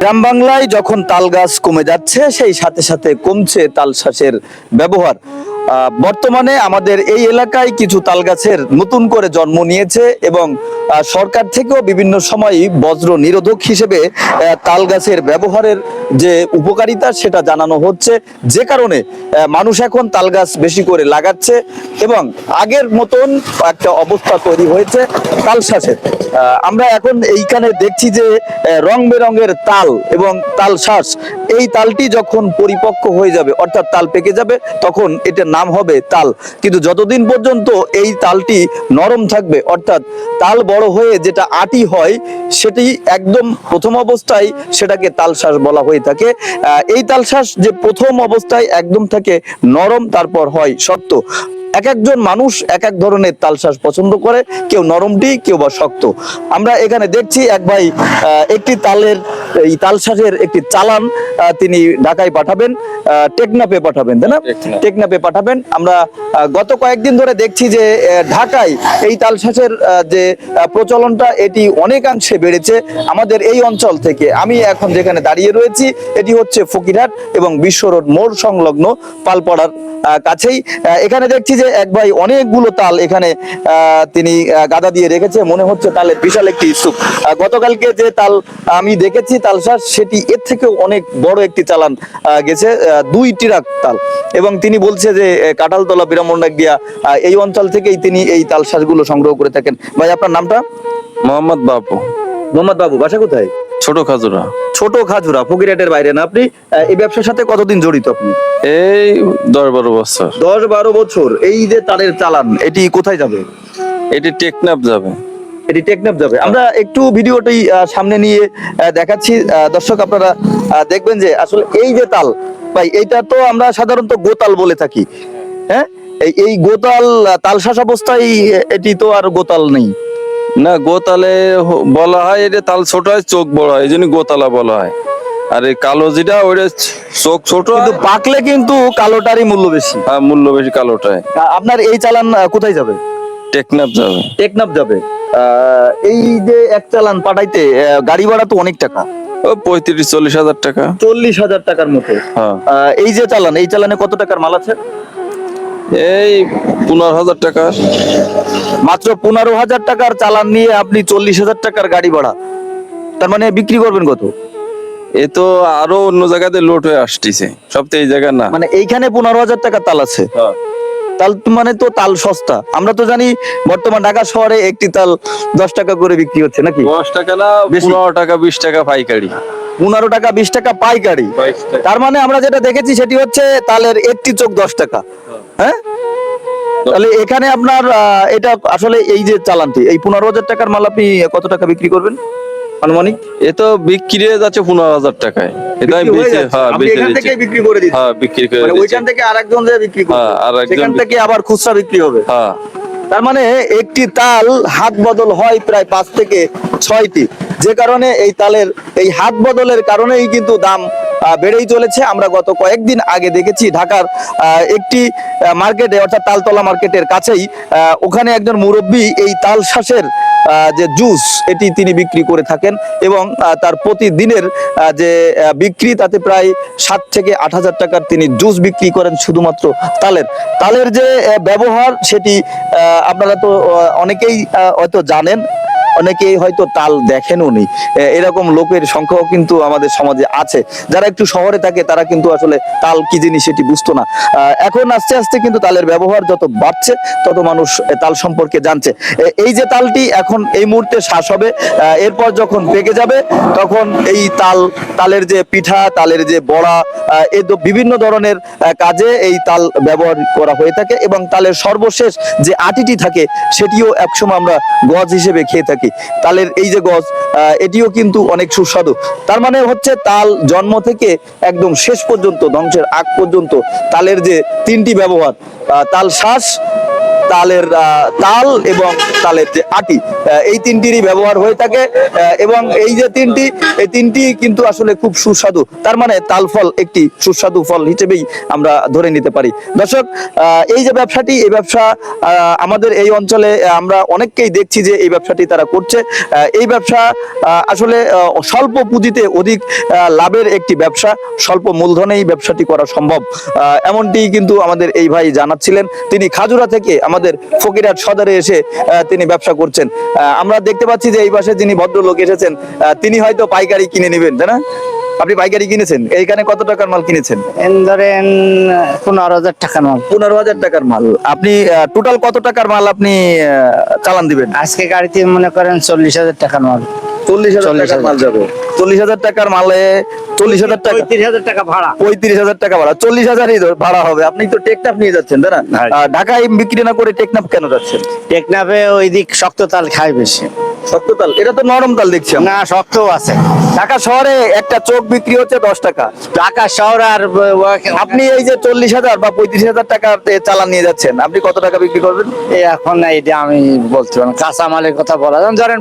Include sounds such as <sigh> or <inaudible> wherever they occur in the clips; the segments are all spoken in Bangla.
গ্রাম বাংলায় যখন তাল গাছ কমে যাচ্ছে সেই সাথে সাথে কমছে তাল শ্বাসের ব্যবহার। বর্তমানে আমাদের এই এলাকায় কিছু তাল গাছের নতুন করে জন্ম নিয়েছে এবং সরকার থেকেও বিভিন্ন সময়ই বজ্র নিরোধক হিসেবে আহ, তাল গাছের ব্যবহারের যে উপকারিতা সেটা জানানো হচ্ছে। যে কারণে মানুষ এখন তাল গাছ বেশি করে লাগাচ্ছে এবং আগের মতন একটা অবস্থা তৈরি হয়েছে তাল শ্বাসের আমরা এখন এইখানে দেখছি যে রং বেরঙের তাল এবং তাল এই তালটি যখন পরিপক্ক হয়ে যাবে অর্থাৎ তাল পেকে যাবে তখন এটার নাম হবে তাল। কিন্তু যতদিন পর্যন্ত এই তালটি নরম থাকবে, অর্থাৎ তাল বড় হয়ে যেটা আটি হয়, সেটি একদম প্রথম অবস্থায় সেটাকে তালশ্বাস বলা হয়ে থাকে। এই তালশ্বাস যে প্রথম অবস্থায় একদম থাকে, নরম তারপর হয় শক্ত। এক একজন মানুষ এক এক ধরনের তালশ্বাস পছন্দ করে, কেউ নরমটি, কেউ বা শক্ত। আমরা এখানে দেখছি এক ভাই একটি তালের এই তালশ্বাসের একটি চালান তিনি ঢাকায় পাঠাবেন টেকনাপে পাঠাবেন তাই না? টেকনাপে পাঠাবেন। আমরা গত কয়েকদিন ধরে দেখছি যে ঢাকায় এই তালশ্বাসের যে প্রচলনটা এটি অনেকাংশে বেড়েছে আমাদের এই অঞ্চল থেকে। আমি এখন যেখানে দাঁড়িয়ে রয়েছি এটি হচ্ছে ফকিরহাট এবং বিশ্ব রোড মোড় সংলগ্ন পালপাড়ার কাছেই। এখানে দেখছি যে এক ভাই অনেকগুলো তাল এখানে আহ, তিনি গাদা দিয়ে রেখেছে। মনে হচ্ছে তালের বিশাল একটি স্তূপ। গতকালকে যে তাল আমি দেখেছি তালশ্বাস সেটি এর থেকেও অনেক বড় একটি চালান গেছে দুই ট্রাক তাল এবং তিনি বলছে যে কাঁঠালতলা বিরামন্ডাক দিয়া এই অঞ্চল থেকেই তিনি এই তালশ্বাসগুলো সংগ্রহ করে থাকেন। ভাই আপনার নামটা? মোহাম্মদ বাবু মোহাম্মদ বাবু বাসা কোথায়? ছোট খাজুরা। ছোট খাজুরা ফকিরহাটের বাইরে না আপনি? এই ব্যবসার সাথে কতদিন জড়িত আপনি? এই দশ বারো বছর। দশ বারো বছর এই যে তারের চালান এটি কোথায় যাবে? এটি টেকনাফ যাবে। এটি টেকনাফ যাবে। আমরা একটু ভিডিওটি সামনে নিয়ে দেখাচ্ছি। দর্শক আপনারা দেখবেন যে আসলে এই যে তাল ভাই এইটা তো আমরা সাধারণত গোতাল বলে থাকি। হ্যাঁ? এই গোতাল আহ, তালশ্বাস অবস্থায় এটি তো আর গোতাল নেই। না গোতালে বলা হয় এটা তাল ছোট হয় চোখ বড় হয় এই জন্য গোতালা বলা হয়। আর এই কালো যেটা ওইটা চোখ ছোট কিন্তু পাকলে কিন্তু কালোটারই মূল্য বেশি। আর মূল্য বেশি কালোটায়। আপনার এই চালান কোথায় যাবে? টেকনাফ যাবে। টেকনাফ যাবে। এই যে এক চালান পাঠাইতে গাড়ি ভাড়া তো অনেক টাকা। পঁয়ত্রিশ চল্লিশ হাজার টাকা। চল্লিশ হাজার টাকার মতো। হ্যাঁ। এই যে চালান এই চালানে কত টাকার মাল আছে? এই পনেরো হাজার টাকা মাত্র পনেরো হাজার টাকার চালান নিয়ে আপনি চল্লিশ হাজার টাকার গাড়ি ভাড়া। তার মানে বিক্রি করবেন কত? এ তো আরও অন্য জায়গাতে লোড হয়ে আসতেছে। সব তো এই জায়গা না। মানে এইখানে পনেরো হাজার টাকা তাল আছে। হ্যাঁ। তাল মানে তো তাল সস্তা। আমরা তো জানি বর্তমান ঢাকা শহরে একটি তাল দশ টাকা করে বিক্রি হচ্ছে নাকি? দশ টাকা না পনেরো টাকা বিশ টাকা পাইকারি। পনেরো টাকা বিশ টাকা পাইকারি। তার মানে আমরা যেটা দেখেছি সেটি হচ্ছে তালের একটি চোখ দশ টাকা। হ্যাঁ? তাহলে এখানে আপনার এটা আসলে এই যে চালানটি এই পনেরো হাজার টাকার মাল আপনি কত টাকা বিক্রি করবেন? আনুমানিক? এ তো বিক্রি হয়ে যাচ্ছে পনেরো হাজার টাকায়। এটা আমি বেচে হ্যাঁ বেচে দিচ্ছি। বিক্রি করে হ্যাঁ বিক্রি করে মানে ওইখান থেকে আরেকজন যে বিক্রি করবে হ্যাঁ, আরেকজন সেখান থেকে আবার খুচরা বিক্রি হবে। হ্যাঁ। তার মানে একটি তাল হাত বদল হয় প্রায় পাঁচ থেকে ছয়টি। যে কারণে এই তালের এই হাত বদলের কারণেই কিন্তু দাম বেড়েই চলেছে। আমরা গত কয়েকদিন আগে দেখেছি ঢাকার একটি মার্কেটে অর্থাৎ তালতলা মার্কেটের কাছেই আহ, ওখানে একজন মুরব্বী এই তাল শ্বাসের যে জুস, এটি তিনি বিক্রি করে থাকেন এবং তার প্রতিদিনের যে বিক্রি, তাতে প্রায় সাত থেকে আট হাজার টাকার তিনি জুস বিক্রি করেন শুধুমাত্র তালের। তালের যে ব্যবহার, সেটি আপনারা তো অনেকেই হয়তো জানেন। অনেকেই হয়তো তাল দেখেনও নি এ, এরকম লোকের সংখ্যাও কিন্তু আমাদের সমাজে আছে। যারা একটু শহরে থাকে তারা কিন্তু আসলে তাল কি জিনিস সেটি বুঝতো না। এখন আস্তে আস্তে কিন্তু তালের ব্যবহার যত বাড়ছে তত মানুষ তাল সম্পর্কে জানছে। এই যে তালটি এখন এই মুহূর্তে শ্বাস হবে এরপর যখন পেকে যাবে তখন এই তাল তালের যে পিঠা তালের যে বড়া তো বিভিন্ন ধরনের কাজে এই তাল ব্যবহার করা হয়ে থাকে এবং তালের সর্বশেষ যে আটিটি থাকে সেটিও একসময় আমরা গজ হিসেবে খেয়ে থাকি। তালের এই যে গজ এটিও কিন্তু অনেক সুস্বাদু। তার মানে হচ্ছে তাল জন্ম থেকে একদম শেষ পর্যন্ত, ধ্বংসের আগ পর্যন্ত তালের যে তিনটি ব্যবহার তাল শ্বাস তালের তাল এবং তালের যে আটি এই তিনটিরই ব্যবহার হয়ে থাকে এবং এই যে তিনটি, এই তিনটি কিন্তু আসলে খুব সুস্বাদু। তার মানে তাল ফল একটি সুস্বাদু ফল হিসেবেই আমরা ধরে নিতে পারি। দর্শক এই যে ব্যবসাটি, এই ব্যবসা আমাদের এই অঞ্চলে আমরা অনেককেই দেখছি যে এই ব্যবসাটি তারা করছে। এই ব্যবসা আসলে স্বল্প পুঁজিতে অধিক লাভের একটি ব্যবসা, স্বল্প মূলধনে এই ব্যবসাটি করা সম্ভব। এমনটি কিন্তু আমাদের এই ভাই জানাচ্ছিলেন। তিনি খাজুরা থেকে আমাদের ফকিরহাট সদরে এসে তিনি ব্যবসা করছেন। আমরা দেখতে পাচ্ছি যে এই পাশে যিনি ভদ্রলোক এসেছেন তিনি হয়তো পাইকারি কিনে নেবেন, তাই না? আপনি পাইকারি কিনেছেন? এইখানে কত টাকার মাল কিনেছেন? ধরেন পনেরো হাজার টাকার মাল। পনেরো হাজার টাকার মাল। আপনি টোটাল কত টাকার মাল আপনি চালান দিবেন? আজকে গাড়িতে মনে করেন চল্লিশ হাজার টাকার মাল। চল্লিশ হাজার টাকার মাল যাবে। চল্লিশ হাজার টাকার মালে চল্লিশ হাজার টাকা পঁয়ত্রিশ হাজার টাকা ভাড়া। পঁয়ত্রিশ হাজার টাকা ভাড়া। চল্লিশ হাজারই ভাড়া হবে। আপনি তো টেকনাফ নিয়ে যাচ্ছেন তাই না? হ্যাঁ। ঢাকায় বিক্রি না করে টেকনাফ কেন যাচ্ছেন? টেকনাফে ওই দিক শক্ত তাল খায় বেশি। সত্য তাল এটা তো নরম তাল দেখছি না শক্ত আছে। ঢাকা শহরে একটা চোখ বিক্রি হচ্ছে দশ টাকা। ঢাকা শহর আর আপনি এই যে চল্লিশ হাজার বা পঁয়ত্রিশ হাজার টাকার চালান নিয়ে যাচ্ছেন আপনি কত টাকা বিক্রি করবেন? এখন এটা আমি বলতে পারব না। কাঁচা মালের কথা বলা। ধরেন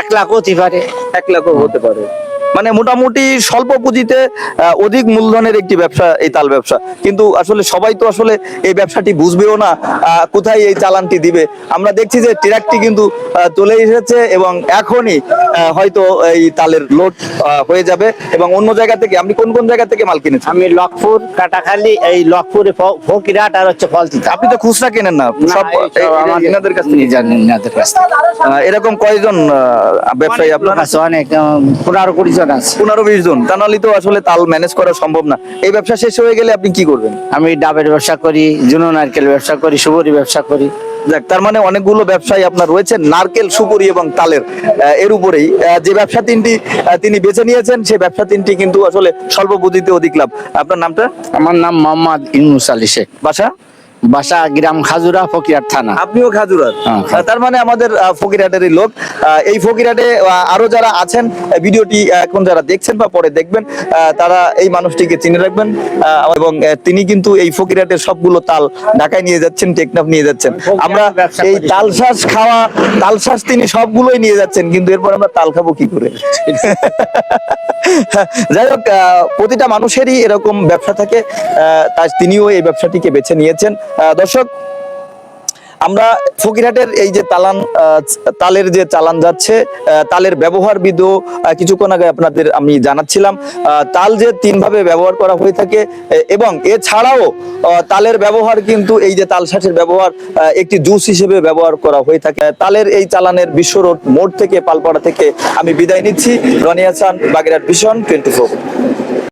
এক লাখও হতে পারে। এক লাখও হতে পারে। মানে মোটামুটি স্বল্প পুঁজিতে অধিক মূলধনের একটি ব্যবসা এই তাল ব্যবসা। কিন্তু আসলে সবাই তো আসলে এই ব্যবসাটি বুঝবেও না কোথায় এই চালানটি দিবে। আমরা দেখছি যে ট্রাকটি কিন্তু চলে এসেছে এবং এখনই হয়তো এই তালের লোড হয়ে যাবে এবং অন্য জায়গা থেকে আপনি কোন কোন জায়গা থেকে মাল কিনেছেন? আমি লকপুর কাটাখালি এই লকপুরে ফ- ফকিরহাট আর হচ্ছে ফলতিতা আপনি তো খুচরা কেনেন না সব এনাদের কাছ থেকে? জানেন এনাদের কাছ থেকে। এরকম কয়জন ব্যবসায়ী আপনার লোক আছে? অনেক পনেরো কুড়ি জন আছে। পনেরো বিশ জন। তা নাহলে তো আসলে তাল ম্যানেজ করা সম্ভব না। এই ব্যবসা শেষ হয়ে গেলে আপনি কি করবেন? আমি ডাবের ব্যবসা করি জুনো নারকেল ব্যবসা করি সুবরি ব্যবসা করি। যাক তার মানে অনেকগুলো ব্যবসায়ী আপনার রয়েছে নারকেল সুপুরি এবং তালের এর উপরেই। যে ব্যবসা তিনটি তিনি বেছে নিয়েছেন সেই ব্যবসা তিনটি কিন্তু আসলে স্বল্প পুঁজিতে অধিক লাভ। আপনার নামটা? আমার নাম মোহাম্মদ ইনুস আলী শেখ। বাসা? বাসা গ্রাম খাজুরা ফকিরহাট থানা। আপনিও খাজুরার হ্যাঁ। তার মানে আমাদের আহ, ফকিরহাটেরই লোক। এই ফকিরহাটে আহ, আরও যারা আছেন ভিডিওটি এখন যারা দেখছেন বা পরে দেখবেন তারা এই মানুষটিকে চিনে রাখবেন এবং তিনি কিন্তু এই ফকিরহাটের সবগুলো তাল ঢাকায় নিয়ে যাচ্ছেন টেকনাফ নিয়ে যাচ্ছেন। আমরা এই। তালশ্বাস খাওয়া তালশ্বাস তিনি সবগুলোই নিয়ে যাচ্ছেন কিন্তু এরপর আমরা তাল খাব কি করে? <laughs> যাই হোক আহ, প্রতিটা মানুষেরই এরকম ব্যবসা থাকে আহ, তাই তিনিও এই ব্যবসাটিকে বেছে নিয়েছেন। দর্শক, আমরা ফকিরহাটের এই যে তালান তালের যে চালান যাচ্ছে তালের ব্যবহার বিধ কিছুক্ষণ আগে আপনাদের আমি জানাচ্ছিলাম তাল যে তিন ভাবে ব্যবহার করা হয়ে থাকে এবং এছাড়াও তালের ব্যবহার কিন্তু এই যে তাল শাঁসের ব্যবহার একটি জুস হিসেবে ব্যবহার করা হয়ে থাকে। তালের এই চালানের বিশ্ব রোড মোড় থেকে, পালপাড়া থেকে আমি বিদায় নিচ্ছি। Roni Hasan, Bagerhat vision twenty four.